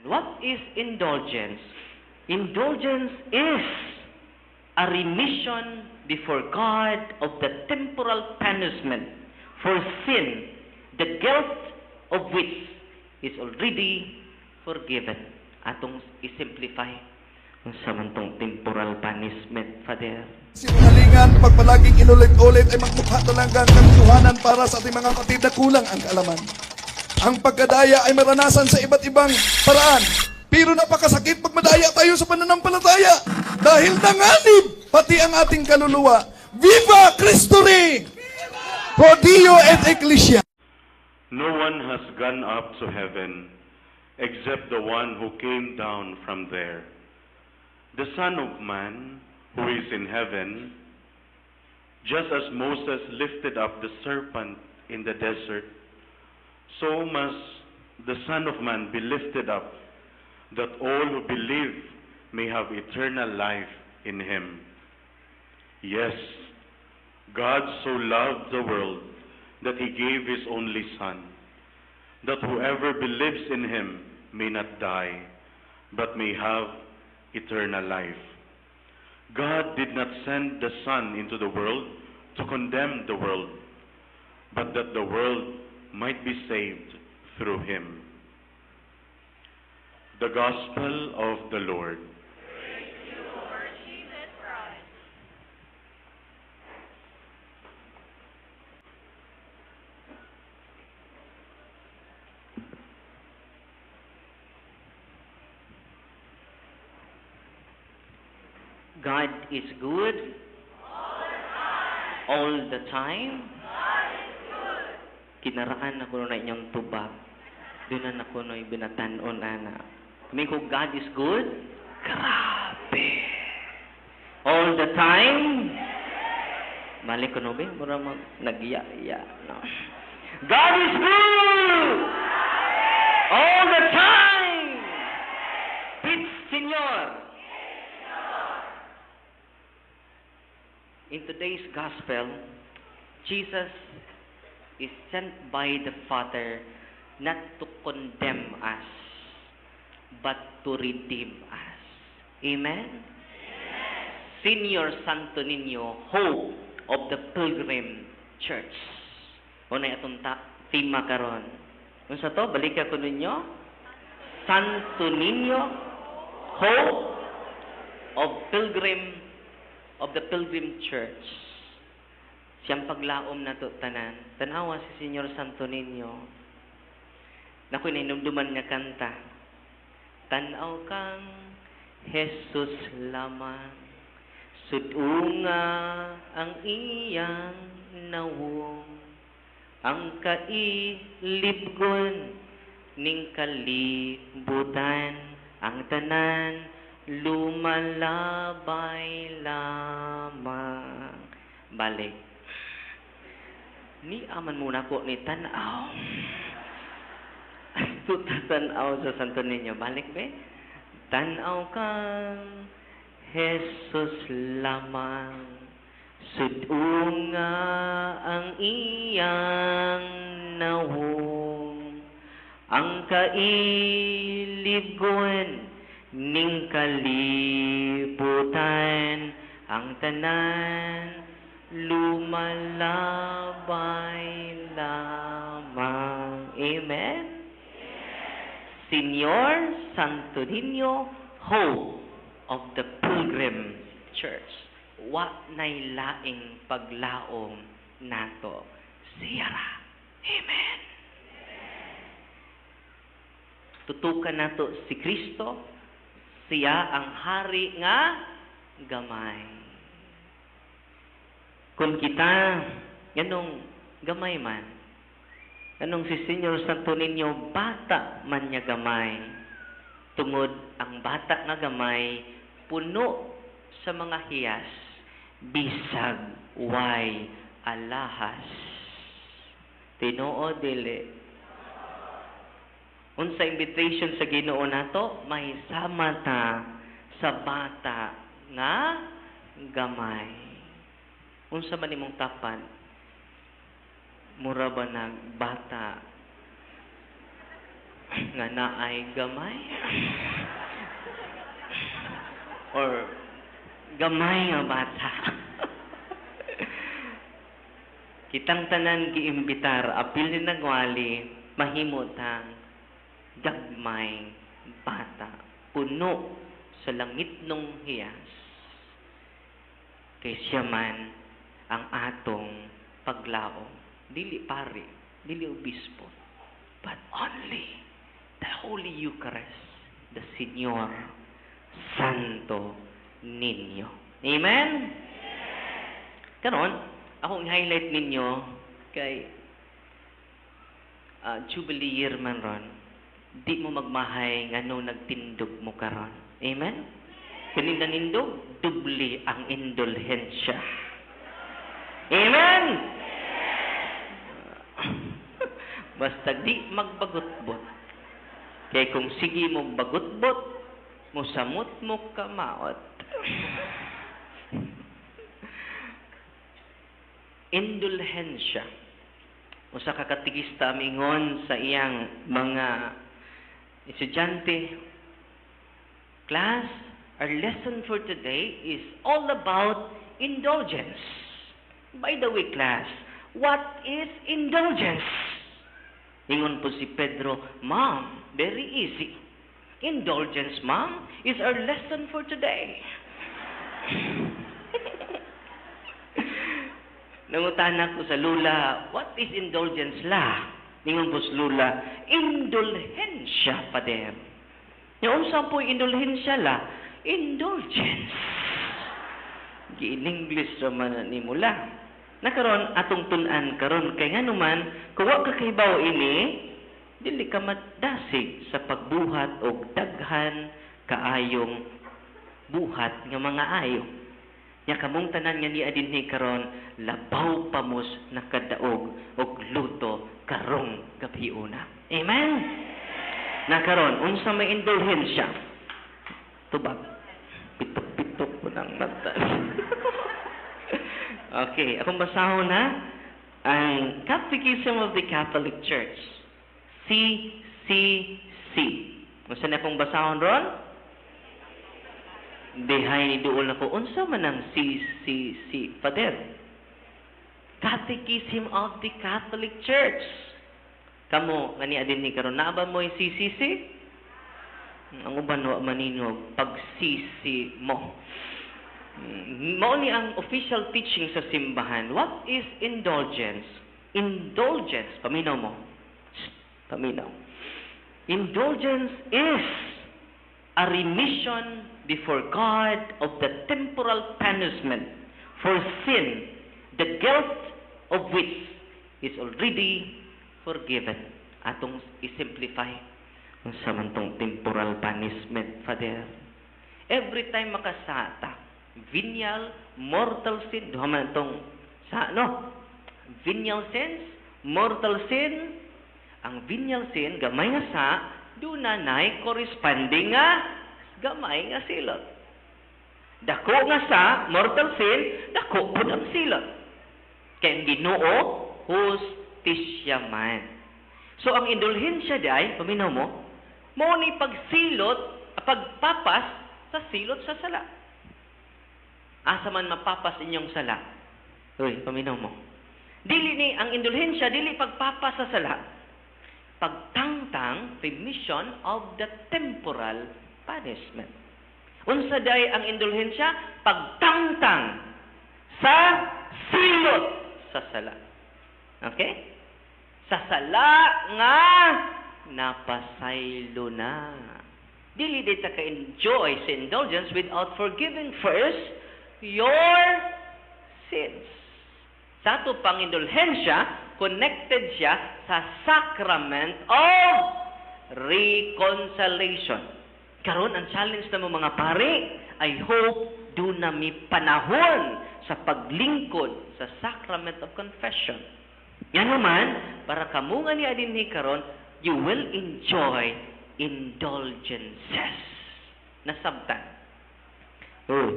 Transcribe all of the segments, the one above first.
What is indulgence? Indulgence is a remission before God of the temporal punishment for sin, the guilt of which is already forgiven. Atong isimplify ang samantong temporal punishment, Father. Sinungalingan, pagpalaging inulit-ulit ay magmukha talagang katuhanan para sa ating mga kapatid na kulang ang kaalaman. Ang pagkadaya ay maranasan sa iba't ibang paraan. Pero napakasakit pag madaya tayo sa pananampalataya. Dahil nanganib pati ang ating kaluluwa. Viva Cristo Rey! Pro Dio et Ecclesia. No one has gone up to heaven except the one who came down from there. The Son of Man, who is in heaven, just as Moses lifted up the serpent in the desert, so must the Son of Man be lifted up, that all who believe may have eternal life in him. Yes, God so loved the world that he gave his only Son, that whoever believes in him may not die, but may have eternal life. God did not send the Son into the world to condemn the world, but that the world might be saved through him. The Gospel of the Lord. God is good all the time. Kinaraan na ko na inyong tubag. Doon na ako na binatanon ana. Kami ko God is good? Grabe. All the time? Mali ko no, be? Mura mag nagyaya. No. God is good! All the time! It's Senyor! In today's gospel, Jesus is sent by the Father not to condemn us, but to redeem us. Amen? Senior Santo Niño, hope of the pilgrim church. O na itong ta- tema karon. Kung sa to, balik ko ninyo. Santo Niño, hope of pilgrim of the Pilgrim Church. Siyang paglaom na tanan. Tanawa si Senyor Santo Niño. Naku, ninumduman nga kanta. Tanaw kang Jesus lamang. Sudunga ang iyang nawong. Ang kailibgon ning kalibutan. Ang tanan lumalabay lamang. Balik. Ni aman muna ko ni tanaw. Tuta tanaw sa Santo Niño. Balik be. Tanaw kang Jesus lamang. Sudunga ang iyang nawong. Ang kailibgon ning kalibutan ang tanan lumalabay lamang. Amen? Senyor Santo Niño, hope of the Pilgrim Church. Wa nay laing paglaom nato siyara. Amen. Tutukan nato si Kristo, siya ang hari nga gamay. Kung kita, ganong gamay man, ganong si Senyor Santo Niño, bata man niya gamay, tungod ang bata nga gamay, puno sa mga hiyas, bisag, way, alahas. Tinoo dili. Unsa invitation sa Ginoo nato, may sama ta sa bata nga gamay. Unsa man imong tapan? Mura ba nag bata nga naay gamay or gamay nga bata. Kitang tanan giimbitar apil ni nagwali mahimot ang gagmay bata puno sa langit nung hiyas kay siya man ang atong paglaom dili pare dili obispo. But only the Holy Eucharist the Señor Santo Niño. Amen? Karon akong highlight ninyo kay ah, Jubilee year man ron di mo magmahay ngano nagtindog mo karon. Amen? Kani nanindog dubli ang indulhensya Amen Basta di magbagutbot. Kaya kung sige mo bagutbot, musamot mo kamaot. Indulhensya. Usa ka katigista mingon sa iyang mga estudyante, Class, our lesson for today is all about indulgence. By the way, class, what is indulgence? Ingon po si Pedro, Ma'am, very easy. Indulgence, Ma'am, is our lesson for today. Nangutanan ko sa Lula, what is indulgence la? Ingon po si Lula, indulhensya, pader. Yung sa po indulhensya la, indulgence. Gi-English naman na ni mula. Nakaron atong tunan karon kay nganuman kuwa ka kahibaw ini dili ka madasig sa pagbuhat og daghan kaayong buhat nga mga ayo. Nya kamong tanan nga ni adinhi karon labaw pamos nakadaog og luto karong gabiuna. Amen. Nakaron unsa may indulhensya? Tubag. Pitok-pitok po ng mata. Okay, akong basahon na ang Catechism of the Catholic Church. CCC. Unsa na akong basahon ron? Dihay ni duol na ko. Unsa man ang CCC? Pader. Catechism of the Catholic Church. Kamo, nga ni adin ni karon na ba mo yung CCC? Ang uban wa maninog pag-CC mo. Mm, Mao ni ang official teaching sa simbahan. What is indulgence? Indulgence, paminaw mo. Paminaw. Indulgence is a remission before God of the temporal punishment for sin, the guilt of which is already forgiven. Atong isimplify ang samantong temporal punishment, Father. Every time makasata, venial, mortal sin, itong sa ano? Venial sins, mortal sin, ang venial sin, gamay nga sa, doon na nay corresponding nga gamay nga silot. Dako nga sa mortal sin, dako po ang silot. Ang ginoo, hustisya man. So ang indulhensya day, paminaw mo, mo ni pagsilot, pagpapas sa silot sa sala. Asa man mapapas inyong sala. Uy, paminaw mo. Dili ni ang indulhensya dili pagpapas sa sala. Pagtangtang remission of the temporal punishment. Unsa day ang indulhensya? Pagtangtang sa silot sa sala. Okay? Sa sala nga napasaylo na. Dili di ta ka-enjoy sa indulgence without forgiving first your sins. Sa ato pang indulhensya, connected siya sa sacrament of reconciliation. Karon ang challenge na mo mga pare, I hope do na mi panahon sa paglingkod sa sacrament of confession. Yan naman, para kamunga ni adinhi karon, you will enjoy indulgences. Nasabtan. Oh.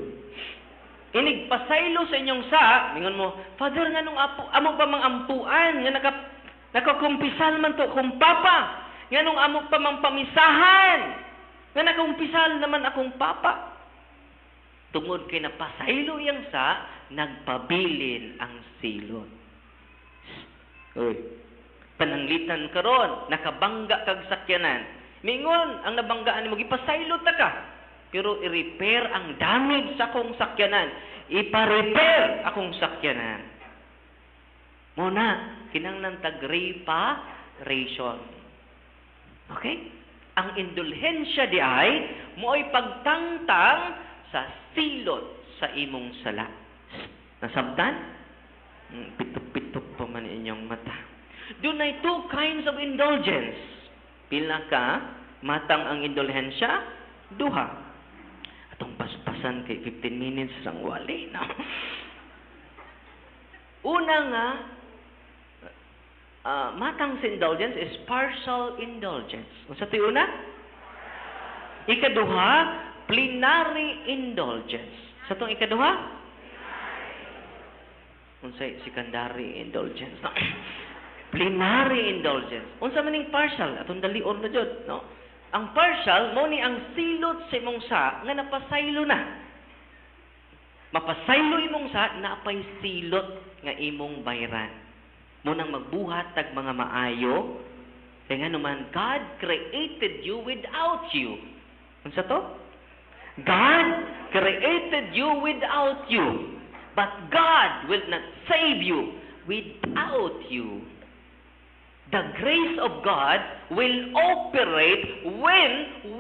Inig pasaylo sa inyong sa, mingon mo, Father, nga nung apo, amo pa mang ampuan, nga naka, nakakumpisal man to, kung papa, Nganong amo pa mang pamisahan. Nga nagumpisal naman akong papa. Tungod kay napasaylo yang sa, nagpabilin ang silot. Uy, pananglitan karon, nakabangga kag sakyanan. Mingon, ang nabanggaan mo, gipasaylot na ka. Pero i-repair ang damage sa akong sakyanan. Ipa-repair akong sakyanan. Muna, kinanglan tag-reparation. Okay? Ang indulhensya di ay mo'y pagtangtang sa silot sa imong sala. Nasabtan? Hmm, Pitok-pitok pa man inyong mata. Doon ay two kinds of indulgence. Pila ka, matang ang indulhensya, duha. Atong paspasan kay 15 minutes sang wali na. Una nga, ah, matang sa indulgence is partial indulgence. Unsa ti una? Ikaduha, plenary indulgence. Sa tong ikaduha? Unsay secondary indulgence. Plenary indulgence. Unsa maning partial? Atong dalion na jud, no? Ang partial mo ni ang silot sa imong sa nga napasaylo na. Mapasaylo imong sa napay silot nga imong bayran. Mo nang magbuhat tag mga maayo kay nga naman God created you without you. Unsa to? God created you without you. But God will not save you without you. The grace of God will operate when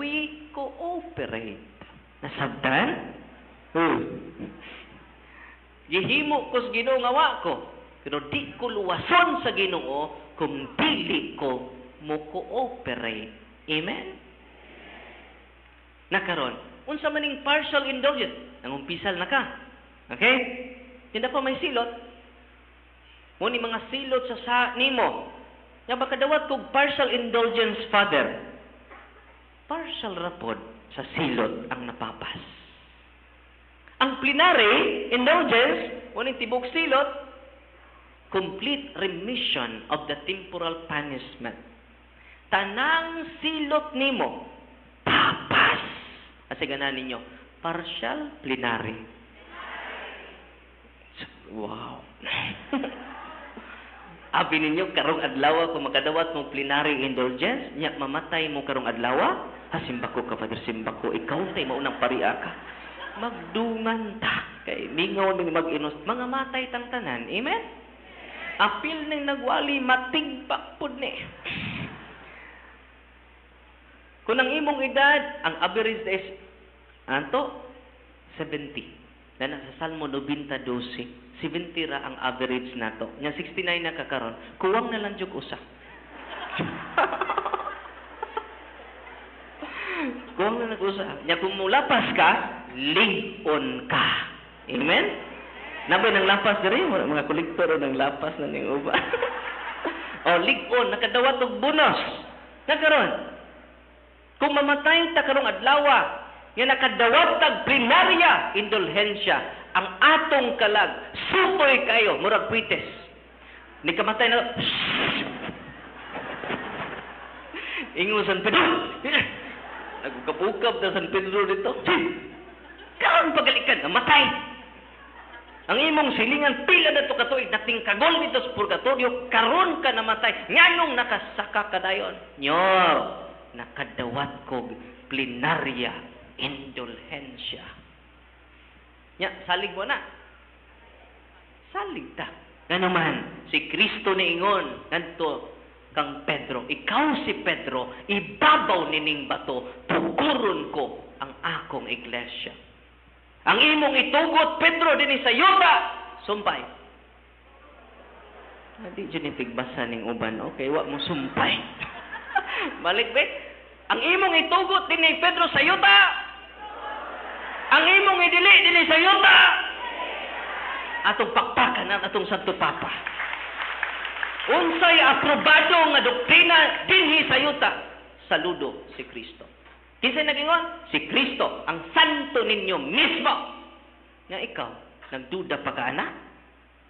we cooperate. Nasabtan? Hmm. Gihimo ko sa Ginoo ko, pero di ko luwason sa Ginoo kung dili ko mo cooperate. Amen? Nakaron, unsa maning partial indulgence? Nangumpisal na ka. Okay? Hindi pa may silot. Muni mga silot sa sa nimo. Nga baka dawat kog partial indulgence, Father. Partial rapod sa silot ang napapas. Ang plenary indulgence, muni tibok silot, complete remission of the temporal punishment. Tanang silot nimo, tapas. Kasi ganan ninyo, partial plenary. Wow. Abi ninyo, karong adlaw kung makadawat mo plenary indulgence, nya mamatay mo karong adlaw, ha simbako ka, Father, simbako, ikaw tay maunang paria ka. Magdungan ta, kay mingaw ning mag-inos, mga matay tang tanan, amen? Apil ning nagwali, matigpak pud ni. Kung ang imong edad, ang average is, anto, 70. Na nasa Salmo 90, 12. 70 ra ang average nato. Nya 69 na kakaron. Kuwang na lang jug usa. Kuwang na nag-usa. Nya kung mulapas ka, lingon ka. Amen? Nabay ng lapas diri mga kolektor ng lapas na ning uba. o ligon nakadawat og bonus. Nakaron. Kung mamatay ta karong adlaw, nga nakadawat tag primarya indulhensya. Ang atong kalag sukoy kayo murag kwites ni kamatay na ingo San Pedro. Nagkabukab na San Pedro dito. Karon pagalikan namatay. Ang imong silingan pila na to katuig nating kagol dito sa purgatorio karon ka namatay. Nganong nakasaka ka dayon. Nyor nakadawat ko plenarya indulhensya. Nya, salig mo na. Salig ta. Nga naman, si Kristo ni Ingon, kanto kang Pedro, ikaw si Pedro, ibabaw nining bato, tukuron ko ang akong iglesia. Ang imong itugot, Pedro, din sa yuta, sumpay. Hindi dyan ipigbasa ning uban, okay, wa mo sumpay. Balik, be? Ang imong itugot din ni Pedro sa yuta. Ang imong idili din sa yuta. Atong pakpakan ang atong Santo Papa. Unsay aprobado nga doktrina dinhi sa yuta. Saludo si Kristo. Kinsa nagingon? Si Kristo, ang santo ninyo mismo. Nga ikaw, nagduda pa ka na?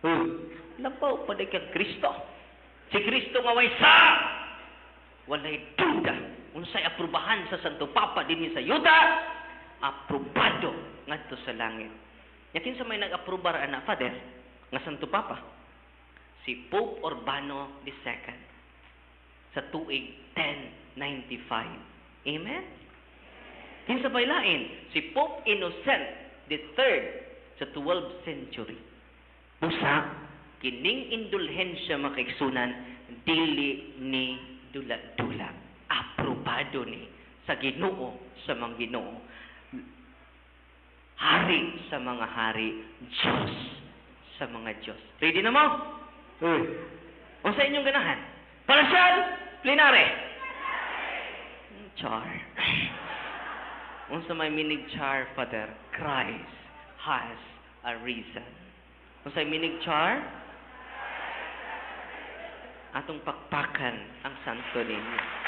Hmm. Labaw pa kang Kristo. Si Kristo nga way sa walay duda unsay aprubahan sa Santo Papa dinhi sa yuta aprobado ngadto sa langit. Yakin sa may nag-aprobar ana father nga Santo Papa? Si Pope Urbano II sa tuig 1095 amen? Kinsa pa'y lain si Pope Innocent III sa 12th century. Busa kining indulhensya makaigsunan dili ni dula-dula aprobado ni sa Ginoo sa mga Ginoo. Hari sa mga hari Diyos sa mga Diyos. Ready na mo? Uy. Unsa inyong ganahan. Palasyan Plinare. Hmm, Char Unsa may minig char father Christ has a reason. Unsa minig char atong pakpakan ang santo ninyo.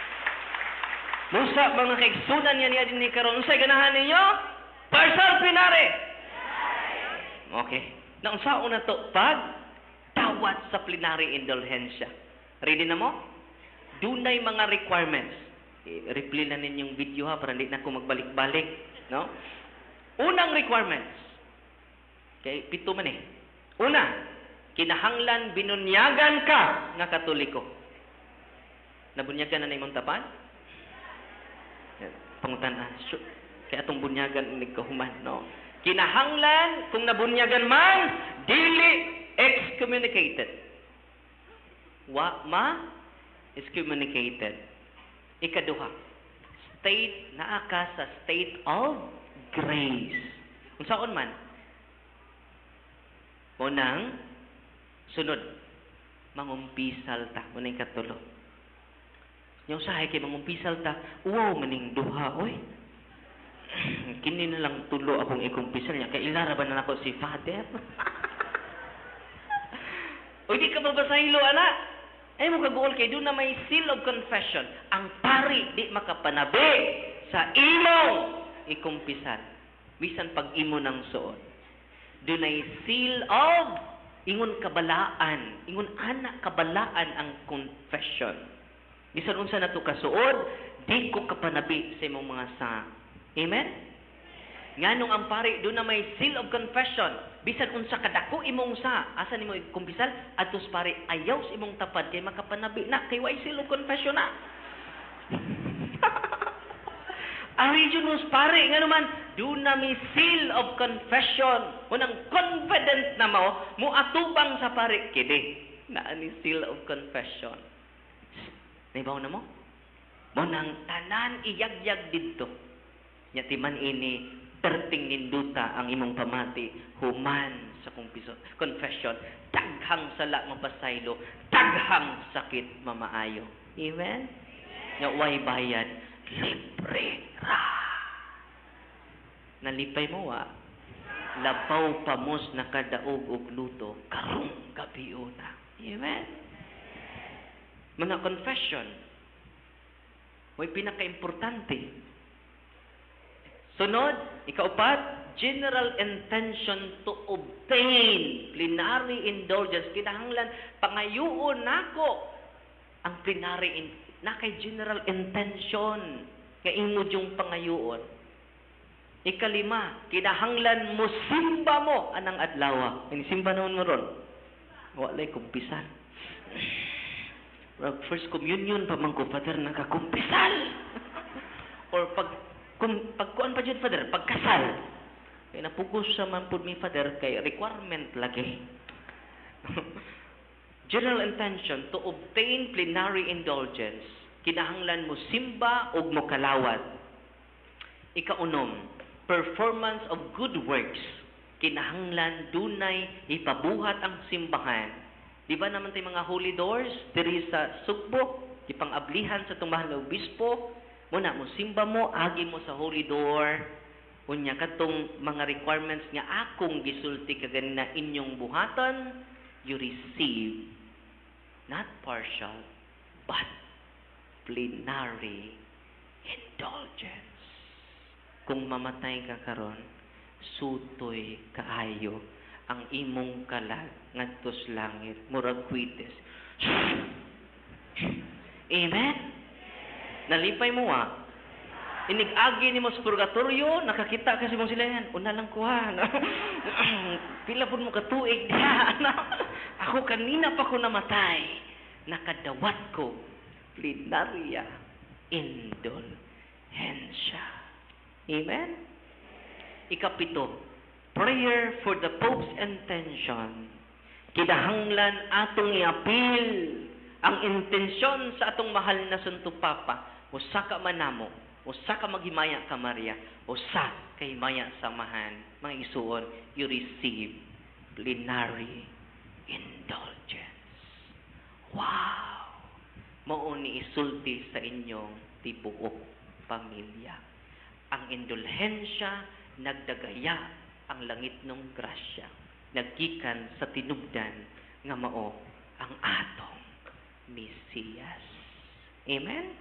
Musa mga kaigsunan niya niya din ni karon unsay ganahan ninyo? Parsal pinare. Okay. Na unsa una to pag tawat sa plenary indulhensya. Ready na mo? Dunay mga requirements. I- replay na ninyong video ha para hindi na ako magbalik-balik, no? Unang requirements. Okay, pito man eh. Una, kinahanglan binunyagan ka nga katoliko. Nabunyagan na na imong tapan? Pangutan-an. Sure. Kaya atong bunyagan ni kahuman, no? Kinahanglan, kung nabunyagan man, dili excommunicated. Wa ma excommunicated. Ikaduha, state naa ka sa state of grace. Kung saan man, Unang, sunod, mangumpisal ta. Unang katulo. Yung sahay kay mangumpisal ta, wow, maning duha, oy. Kini na lang tulo akong ikumpisal niya. Kay ilara ba na ako si Father? o di ka mabasahilo, anak. Ay mo kaguol kay doon na may seal of confession. Ang pari di makapanabi sa imong ikumpisal. Bisan pag imo ng suot dunay seal of ingon kabalaan, ingon anak kabalaan ang confession. Bisan unsa nato kasuod, di ko kapanabi sa imong mga sa. Amen? Nganong ang pari do na may seal of confession. Bisan unsa kadako imong sa, asa nimo kumpisal adtos pare ayaw sa imong tapad kay makapanabi na kay way seal of confession na. Regions pare nga naman, do na may seal of confession. Unang confident na mo, mo atubang sa pare kidi na ani seal of confession. Naibaw na mo? Mo nang tanan iyagyag didto. Yatiman ini perting ninduta ang imong pamati human sa kumpiso confession daghang sala mapasaylo daghang sakit mamaayo amen nga way bayad libre ra. Nalipay mo wa, labaw pamos nakadaog og luto, karong gabi una. Amen? Mga confession, may pinaka-importante. Sunod, ikaupat, general intention to obtain plenary indulgence. Kinahanglan, pangayuon nako ang plenary na kay general intention nga imo yung pangayuon. Ikalima, kinahanglan mo simba mo anang adlaw. Ini simba noon mo ron. Walay kumpisan. Pag first communion pa man ko, Father, nakakumpisal. Or pag, kum, pagkuan pa dyan, Father, pagkasal. Kaya napugos sa man po mi, Father, kay requirement lagi. General intention to obtain plenary indulgence, kinahanglan mo simba o mo kalawat. Ikaunom, performance of good works, kinahanglan dunay ipabuhat ang simbahan. Di ba naman tayo mga holy doors, diri sa sugbo, ipang-ablihan sa tumahal na obispo, muna mo simba mo, agi mo sa holy door, unya katong mga requirements nga akong gisulti kaganina inyong buhatan, you receive not partial, but plenary indulgence. Kung mamatay ka karon, sutoy kaayo ang imong kalag ngadtos langit murag kwites. Amen. Nalipay mo ah. Inigagi ni mo sa purgatorio, nakakita kasi mong sila yan. Una lang kuha. Pila po mo katuig diya. Ako kanina pa ko namatay. Nakadawat ko. Plinaria. Indulhensya. Amen? Ikapito, prayer for the Pope's intention. Kinahanglan atong iapil ang intensyon sa atong mahal na Santo Papa. Usa ka manamo, usa ka maghimaya ka Maria, usa kay maya samahan. Mga isuon, you receive plenary indulgence. Wow! Mao ni isulti sa inyong tibuok pamilya. Ang indulhensya nagdagaya ang langit ng grasya. Naggikan sa tinubdan nga mao ang atong Mesiyas. Amen?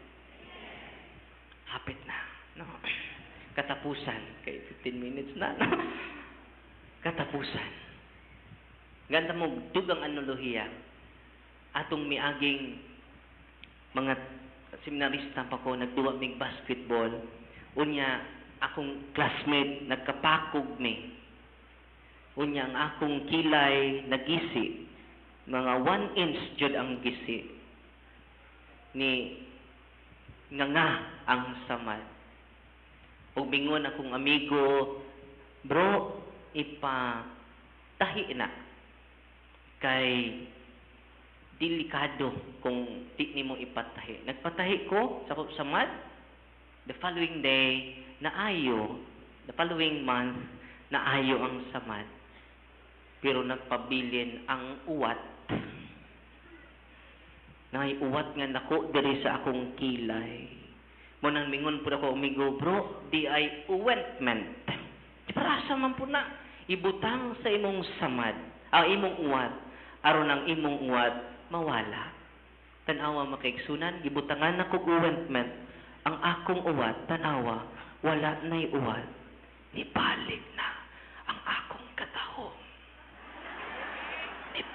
Hapit na. No? Katapusan. Kay 15 minutes na. No? Katapusan. Ganda mo, dugang analohiya. Atong miaging mga seminarista pa ko, nagduwa mig basketball. Unya, akong classmate, nagkapakog ni. Unya, ang akong kilay, nagisi. Mga one inch jud ang gisi. Ni, nga nga ang samad. Ug mingon akong amigo, bro, ipa tahi na kay delikado kung di nimo ipatahi. Nagpatahi ko sa samad. The following day, naayo. The following month, naayo ang samad. Pero nagpabilin ang uwat. Nay uwat nga nako diri sa akong kilay. Mo nang mingon pud ako umigo, bro, di ay ointment. Di parasa man po na ibutang sa imong samad, ang imong uwat, aron ang imong uwat mawala. Tanawa makaigsunan, gibutangan ako ointment, ang akong uwat, tanawa, wala na'y uwat. Nibalik na ang akong katahom.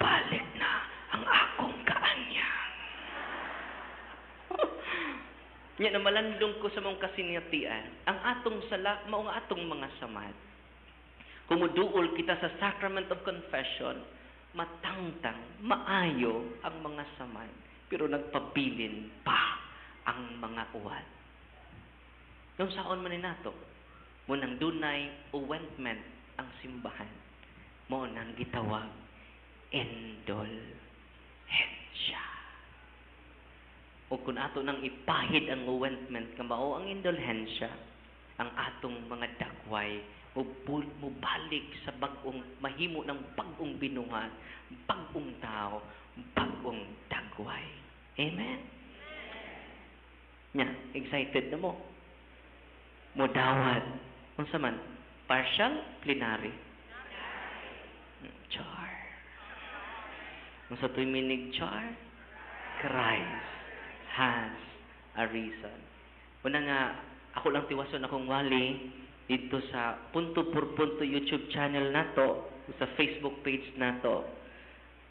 Nibalik na ang akong kaanyang. Nya na malandong ko sa mong kasinatian, ang atong sala, mao nga atong mga samad. Kumuduol kita sa sacrament of confession, matangtang, maayo ang mga samad, pero nagpabilin pa ang mga uwat. Nung saon man nato, mo nang dunay ointment ang simbahan, mo nang gitawag indulhensya. O kung ato nang ipahid ang ointment nga mao ang indulhensya, ang atong mga dagway mubul- mubalik sa bagong mahimo ng bagong binungat, bagong tao, bagong dagway. Amen. Nya, excited na mo. Modawat. Unsa man? Partial, plenary. Hmm, Char. Unsa to'y minig char? Christ has a reason. Una nga, ako lang tiwason akong wali dito sa Punto por Punto YouTube channel nato, sa Facebook page nato.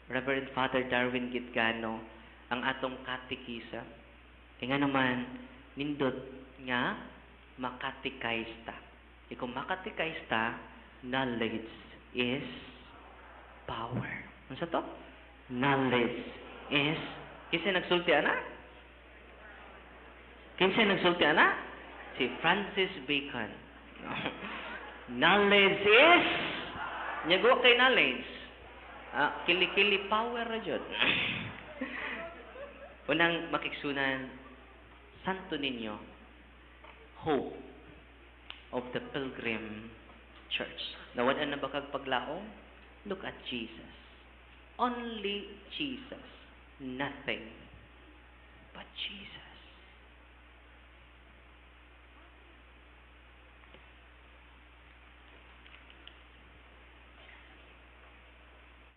Reverend Father Darwin Gitgano, ang atong katikisa. E nga naman, nindot nga makatikais ta. E kung makatikais ta, knowledge is power. Ano sa to? Knowledge is Kinsa nagsulti ana? Kinsa nagsulti ana? Si Francis Bacon. knowledge is Nyago kay knowledge. Ah, kili-kili power ra jud. Unang makiksunan santo ninyo hope of the pilgrim church. Nawadan na ba kag paglaom? Look at Jesus. Only Jesus. Nothing but Jesus.